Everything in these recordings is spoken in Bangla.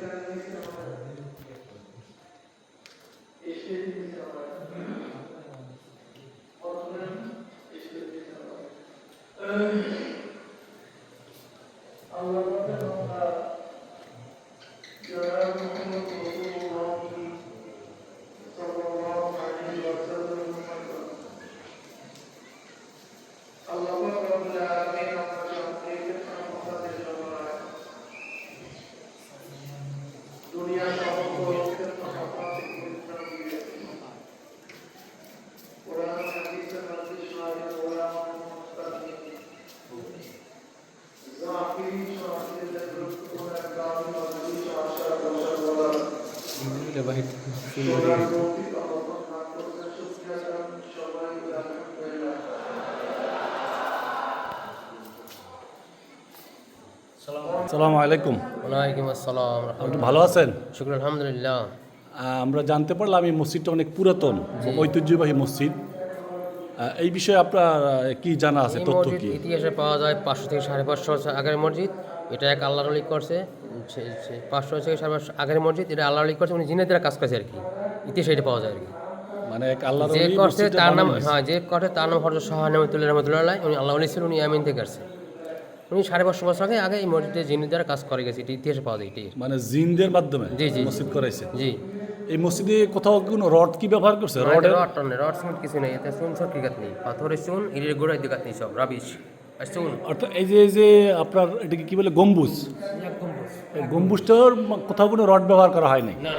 Satan সালামু আলাইকুম। ওয়ালাইকুম আসসালাম আপনি ভালো আছেন? শুক্র আলহামদুলিল্লাহ। আমরা জানতে পারলাম এই মসজিদটা অনেক পুরাতন ঐতিহ্যবাহী মসজিদ। আহ, এই বিষয়ে আপনার কি জানা আছে তথ্য কি? ইতিহাসে পাওয়া যায় পাঁচশো থেকে সাড়ে পাঁচশো আগের মসজিদ। এটা এক আল্লাহ আলী করছে পাঁচশো থেকে সাড়ে পাঁচশো আগের মসজিদ এটা আল্লাহ আলী করছে উনি জিনের দ্বারা কাজ করছে আর কি। ইতিহাসে এটা পাওয়া যায় আর কি। মানে এক আল্লাহর যে করছে তার নাম হ্যাঁ যে করছে তার নাম হরজ শাহ রহমতুল্লাহ রহমতুল্লাহ উনি আল্লাহ আলী উনি আমিন থেকে আসছে। উনি সাড়ে পাঁচশো বছর আগে আগে এই মসজিদে জিনের দ্বারা কাজ করে গেছে এটা ইতিহাসে পাওয়া যায় এটাই। মানে জিনদের মাধ্যমে জি, জি। মসজিদ করাইছে। জি। এই মসজিদে কোথাও কোনো রড কি ব্যবহার করছে? রডের রড রড সিমেন্ট কিছু নেই এতে চুন সব কিগাত নেই পাথরের চুন ইটের গোড়ায় দিকাত নেই সব রাবিশ অর্থাৎ এই যে এই যে আপনার এটাকে কি বলে গম্বুজ? গম্বুজটার কোথাও কোনো রড ব্যবহার করা হয়নি? না।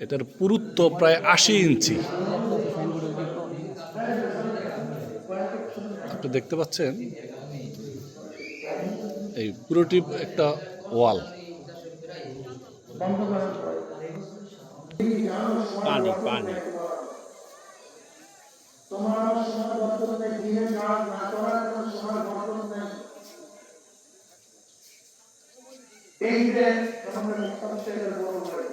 এটার পুরুত্ব প্রায় আশি ইঞ্চি। আপনি দেখতে পাচ্ছেন এই পুরোটি একটা ওয়াল। পানি পানি। এই যে আমাদের মুস্তাফা বড় ভাই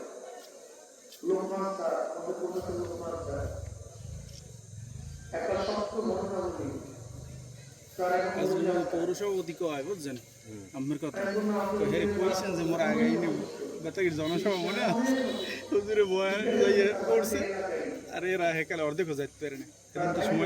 লোকমান স্যার আমাদের প্রফেসর লোকমান স্যার একটা সত্য ঘটনা বলি পৌরসভা অধিক হয়, বুঝছেন? আমার কথা। হেরে কইছেন যে মোর আগে নেব বেতাগির জনসভা মনে আছে বয়ান আর এরা হেকালে অর্ধেক যাইতে পারে না। সময়